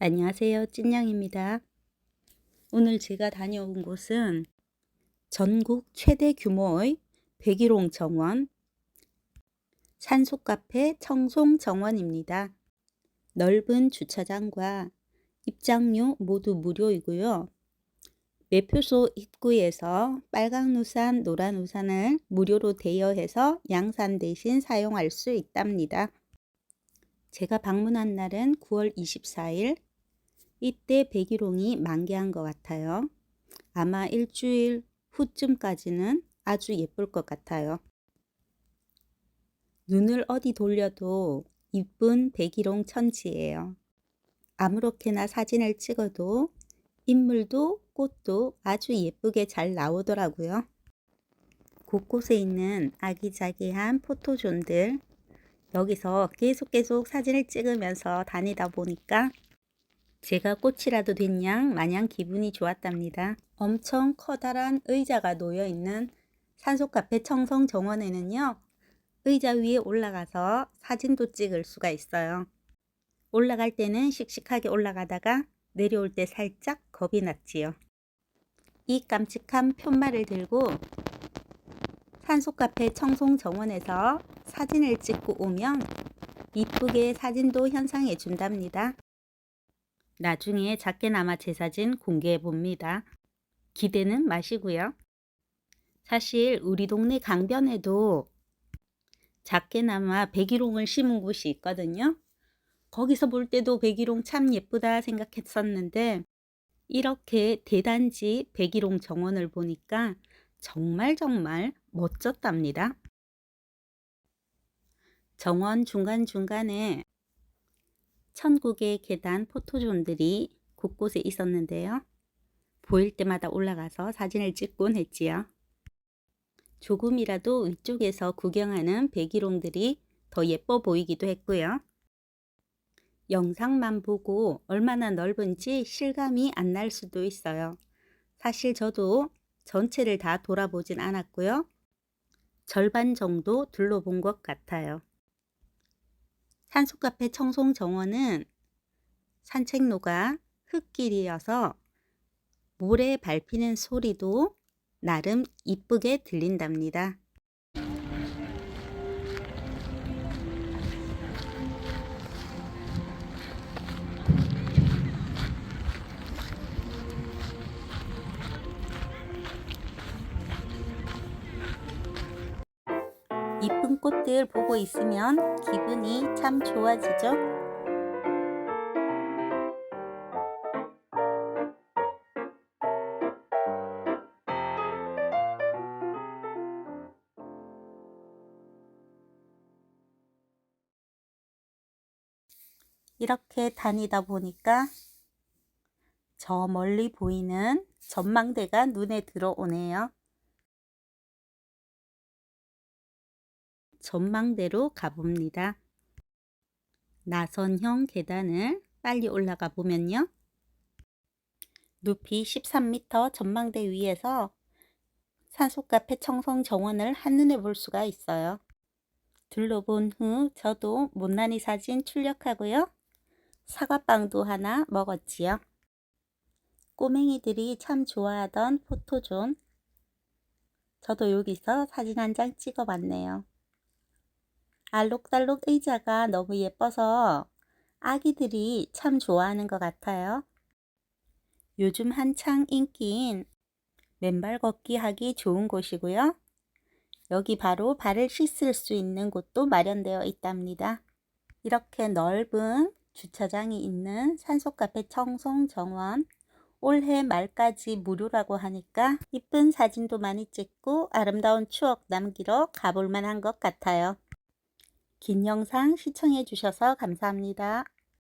안녕하세요. 찐냥입니다. 오늘 제가 다녀온 곳은 전국 최대 규모의 백일홍 정원 산소카페 청송 정원입니다. 넓은 주차장과 입장료 모두 무료이고요. 매표소 입구에서 빨강 우산, 노란 우산을 무료로 대여해서 양산 대신 사용할 수 있답니다. 제가 방문한 날은 9월 24일. 이때 백일홍이 만개한 것 같아요. 아마 일주일 후쯤까지는 아주 예쁠 것 같아요. 눈을 어디 돌려도 이쁜 백일홍 천지예요. 아무렇게나 사진을 찍어도 인물도 꽃도 아주 예쁘게 잘 나오더라고요. 곳곳에 있는 아기자기한 포토존들 여기서 계속 계속 사진을 찍으면서 다니다 보니까 제가 꽃이라도 된 양 마냥 기분이 좋았답니다. 엄청 커다란 의자가 놓여 있는 산소카페 청성 정원에는요. 의자 위에 올라가서 사진도 찍을 수가 있어요. 올라갈 때는 씩씩하게 올라가다가 내려올 때 살짝 겁이 났지요. 이 깜찍한 편말을 들고 산소카페 청송 정원에서 사진을 찍고 오면 이쁘게 사진도 현상해 준답니다. 나중에 작게나마 제 사진 공개해 봅니다. 기대는 마시고요. 사실 우리 동네 강변에도 작게나마 백일홍을 심은 곳이 있거든요. 거기서 볼 때도 백일홍 참 예쁘다 생각했었는데 이렇게 대단지 백일홍 정원을 보니까 정말 정말 멋졌답니다. 정원 중간중간에 천국의 계단 포토존들이 곳곳에 있었는데요. 보일 때마다 올라가서 사진을 찍곤 했지요. 조금이라도 위쪽에서 구경하는 백일홍들이 더 예뻐 보이기도 했고요. 영상만 보고 얼마나 넓은지 실감이 안 날 수도 있어요. 사실 저도 전체를 다 돌아보진 않았고요. 절반 정도 둘러본 것 같아요. 산소카페 청송 정원은 산책로가 흙길이어서 모래 밟히는 소리도 나름 이쁘게 들린답니다. 이쁜 꽃들 보고 있으면 기분이 참 좋아지죠? 이렇게 다니다 보니까 저 멀리 보이는 전망대가 눈에 들어오네요. 전망대로 가봅니다. 나선형 계단을 빨리 올라가 보면요. 높이 13m 전망대 위에서 산소카페 청성 정원을 한눈에 볼 수가 있어요. 둘러본 후 저도 못난이 사진 출력하고요. 사과빵도 하나 먹었지요. 꼬맹이들이 참 좋아하던 포토존. 저도 여기서 사진 한 장 찍어봤네요. 알록달록 의자가 너무 예뻐서 아기들이 참 좋아하는 것 같아요. 요즘 한창 인기인 맨발 걷기 하기 좋은 곳이고요. 여기 바로 발을 씻을 수 있는 곳도 마련되어 있답니다. 이렇게 넓은 주차장이 있는 산소카페 청송 정원 올해 말까지 무료라고 하니까 이쁜 사진도 많이 찍고 아름다운 추억 남기러 가볼 만 한 것 같아요. 긴 영상 시청해 주셔서 감사합니다.